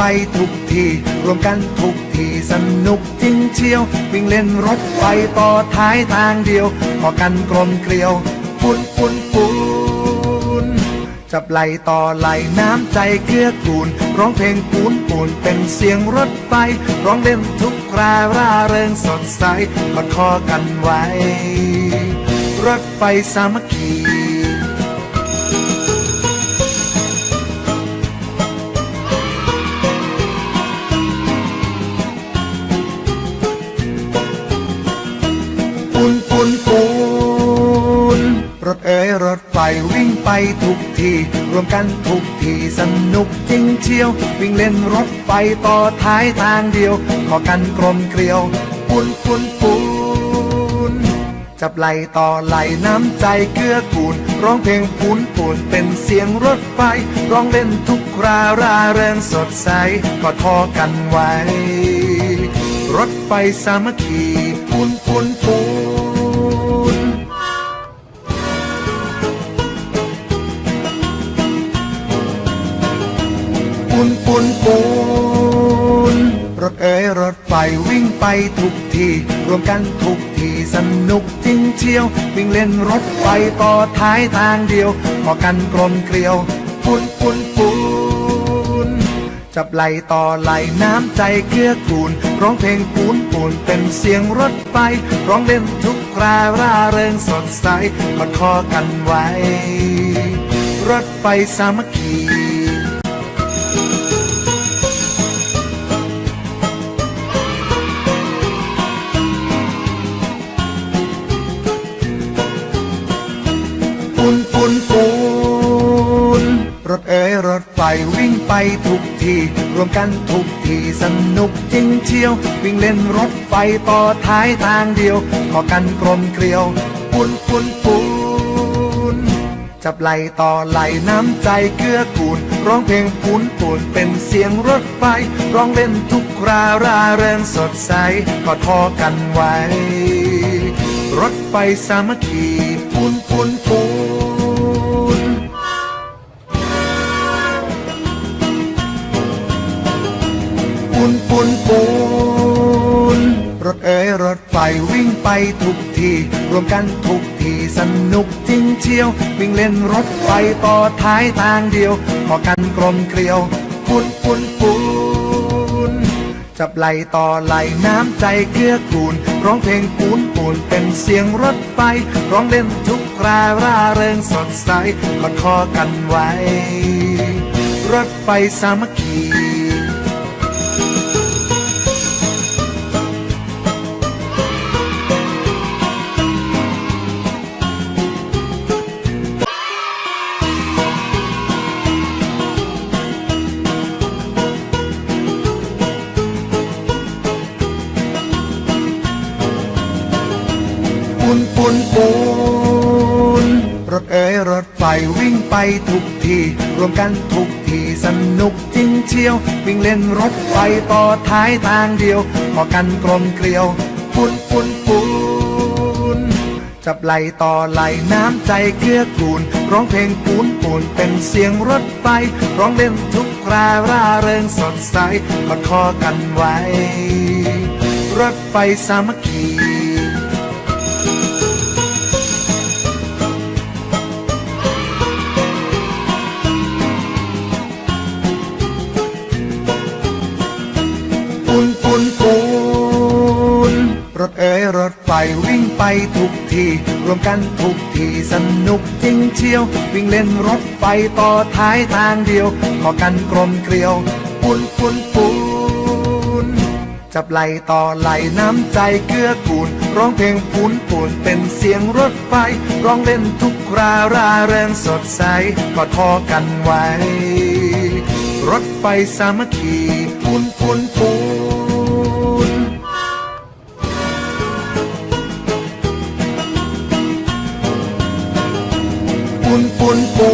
ไฟวิ่งไปทุกทีรวมกันทุกทีสนุกจริงเชียว วิ่งเล่นรถไฟต่อท้ายทางเดียวพอกันกลมเกลียวปุนปุนปุนจับไหลต่อไหลน้ำใจเกื้อกูล ร้องเพลงปูนปูนเป็นเสียงรถไฟ ร้องเล่นทุกคราร่าเริงสดใสกอดคอกันไว้ รถไฟสามัคคี ไปทุกทีรวมกันทุกทีสนุกจริงเชียว วิ่งเล่นรถไฟต่อท้ายทางเดียว ขอกันกลมเกลียวปูนปูนปูนจับไหลต่อไหลน้ำใจเกื้อกูล ร้องเพลงปูนปูนเป็นเสียงรถไฟ ร้องเล่นทุกคราราเริงสดใสกอดคอกันไว้ รถไฟสามัคคีปูนปูนปูน นปูนปูน รถเอ๋ยรถไฟวิ่งไปทุกที รวมกันทุกทีสนุกจริงเชียว วิ่งเล่นรถไฟต่อท้ายทางเดียวพอกันกลมเกลียวปูนปูนปูน จับไหลต่อไหลน้ำใจเกื้อกูล ร้องเพลงปูนปูนเป็นเสียงรถไฟ ร้องเล่นทุกคราร่าเริงสดใสกอดคอกันไว้ รถไฟสามัคคี รถเอ๋ยรถไฟวิ่งไปทุกที รวมกันทุกทีสนุกจริงเชียว วิ่งเล่นรถไฟต่อท้ายทางเดียว ขอกันกลมเกลียวปูนปูนปูนจับไหลต่อไหลน้ำใจเกื้อกูล ร้องเพลงปูนปูนเป็นเสียงรถไฟ ร้องเล่นทุกคราร่าเริงสดใสกอดคอกันไว้ รถไฟสามัคคีปูนปูนปูน รถไฟวิ่งไปทุกที รวมกันทุกทีสนุกจริงเชียว วิ่งเล่นรถไฟต่อท้ายทางเดียวพอกันกลมเกลียวปูนปูนปูนจับไหลต่อไหลน้ำใจเกื้อกูล ร้องเพลงปูนปูนเป็นเสียงรถไฟ ร้องเล่นทุกคราร่าเริงสดใสกอดคอกันไว้ รถไฟสามัคคี ปูนปูนปูน รถเอ๋ยรถไฟวิ่งไปทุกที รวมกันทุกทีสนุกจริงเชียว วิ่งเล่นรถไฟต่อท้ายทางเดียวพอกันกลมเกลียวปูนปูนปูน จับไหลต่อไหลน้ำใจเกื้อกูล ร้องเพลงปูนปูนเป็นเสียงรถไฟ ร้องเล่นทุกคราร่าเริงสดใสกอดคอกันไว้ รถไฟสามัคคี ไปทุกทีรวมกันทุกทีสนุกจริงเชียว วิ่งเล่นรถไฟต่อท้ายทางเดียวขอกันกลมเกลียวปูนปูนปูนจับไหลต่อไหลน้ำใจเกื้อกูล ร้องเพลงปูนปูนเป็นเสียงรถไฟ ร้องเล่นทุกคราร่าเริงสดใสกอดคอกันไว้ รถไฟสามัคคีปูนปูนปูน ปูนปูนปู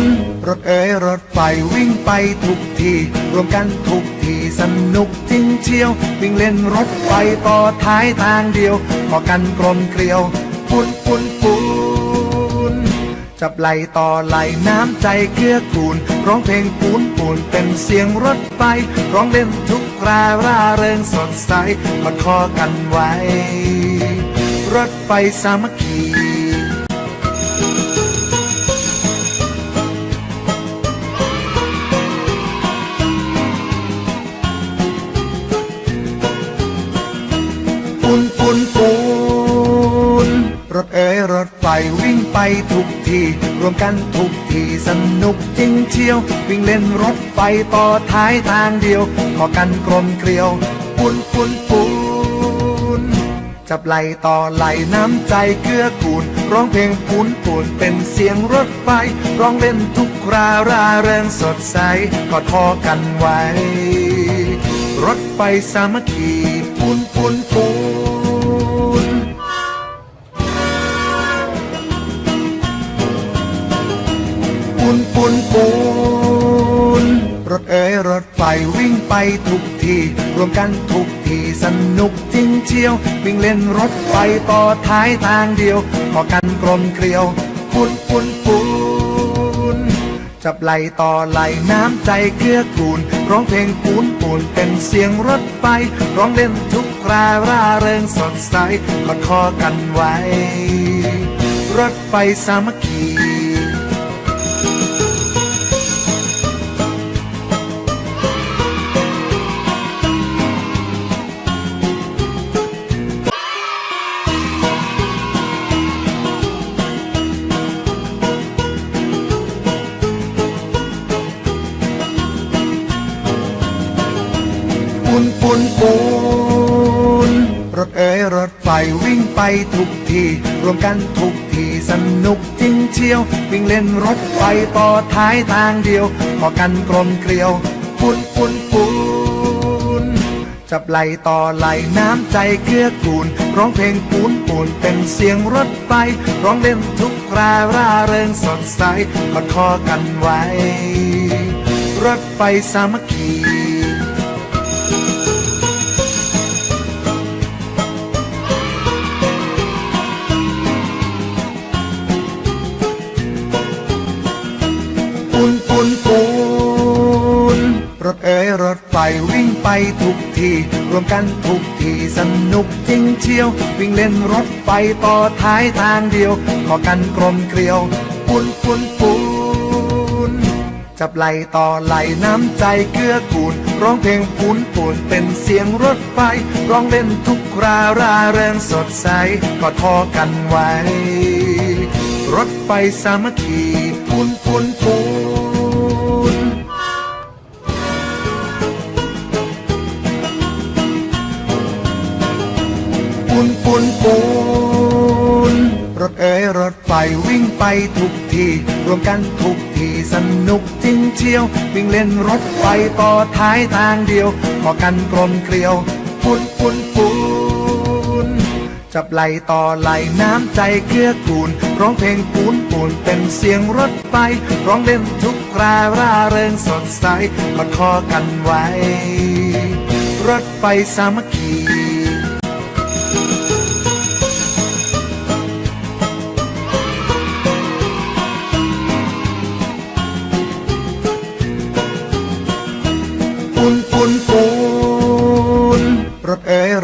นรถเอ๋ยรถไฟวิ่งไปทุกทีรวมกันทุกทีสนุกจริงเชียว วิ่งเล่นรถไฟต่อท้ายทางเดียวพอกันกลมเกลียวปูนปูนปูนจับไหลต่อไหลน้ำใจเกื้อกูลร้องเพลงปูนปูนเป็นเสียงรถไฟร้องเล่นทุกคราร่าเริงสดใสกอดคอกันไว้ รถไฟสามัคคี รถเอ๋ยรถไฟวิ่งไปทุกที่รวมกันทุกที่สนุกจริงเชียว วิ่งเล่นรถไฟต่อท้ายทางเดียว ขอกันกลมเกลียวปูนปูนปูนจับไหลต่อไหลน้ำใจเกื้อกูล ร้องเพลงปูนปูนเป็นเสียงรถไฟ ร้องเล่นทุกคราร่าเริงสดใสกอดคอกันไว้ รถไฟสามัคคีปูนปูนปูน ปูนปูน รถเอ๋ยรถไฟวิ่งไปทุกที่รวมกันทุกที่สนุกจริงเชียว วิ่งเล่นรถไฟต่อท้ายทางเดียว ขอกันกลมเกลียวปูนปูนปูน จับไหลต่อไหลน้ำใจเกื้อกูล ร้องเพลงปูนปูนเป็นเสียงรถไฟ ร้องเล่นทุกคราร่าเริงสดใสกอดคอกันไว้ รถไฟสามัคคี ปูนปูน รถเอ๋ยรถไฟวิ่งไปทุกที่รวมกันทุกที่สนุกจริงเชียว วิ่งเล่นรถไฟต่อท้ายทางเดียวขอกันกลมเกลียวปูนปูนปูน จับไหลต่อไหลน้ำใจเกื้อกูล ร้องเพลงปูนปูนเป็นเสียงรถไฟ ร้องเล่นทุกคราร่าเริงสดใสกอดคอกันไว้ รถไฟสามัคคี ที่รวมกันทุกที่สนุกจริงเชียว วิ่งเล่นรถไฟต่อท้ายทางเดียวขอกันกลมเกลียวปูนปูนปูนจับไหลต่อไหลน้ำใจเกื้อกูล ร้องเพลงปูนปูนเป็นเสียงรถไฟ ร้องเล่นทุกคราราเริงสดใสกอดคอกันไว้ รถไฟสามัคคีปูนปูนปูน นปูนปูน รถเอ๋ยรถไฟวิ่งไปทุกที่รวมกันทุกที่สนุกจริงเชียว วิ่งเล่นรถไฟต่อท้ายทางเดียวขอกันกลมเกลียวปูนปูนปูน จับไหลต่อไหลน้ำใจเกื้อกูล ร้องเพลงปูนปูนเป็นเสียงรถไฟ ร้องเล่นทุกคราร่าเริงสดใสกอดคอกันไว้ รถไฟสามัคคี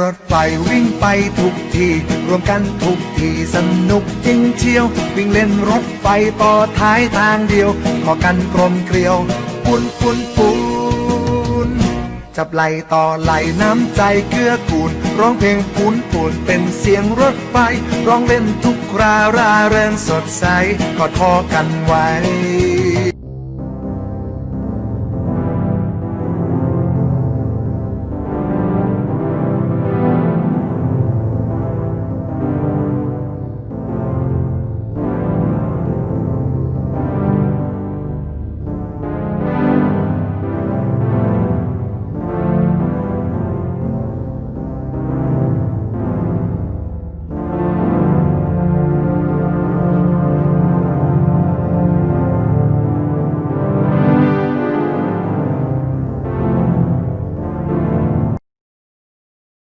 รถไฟวิ่งไปทุกที รวมกันทุกทีสนุกจริงเชียว วิ่งเล่นรถไฟต่อท้ายทางเดียว ขอกันกลมเกลียวปูนปูนปูนจับไหลต่อไหลน้ำใจเกื้อกูล ร้องเพลงปูนปูนเป็นเสียงรถไฟ ร้องเล่นทุกคราราเริงสดใสกอดคอกันไว้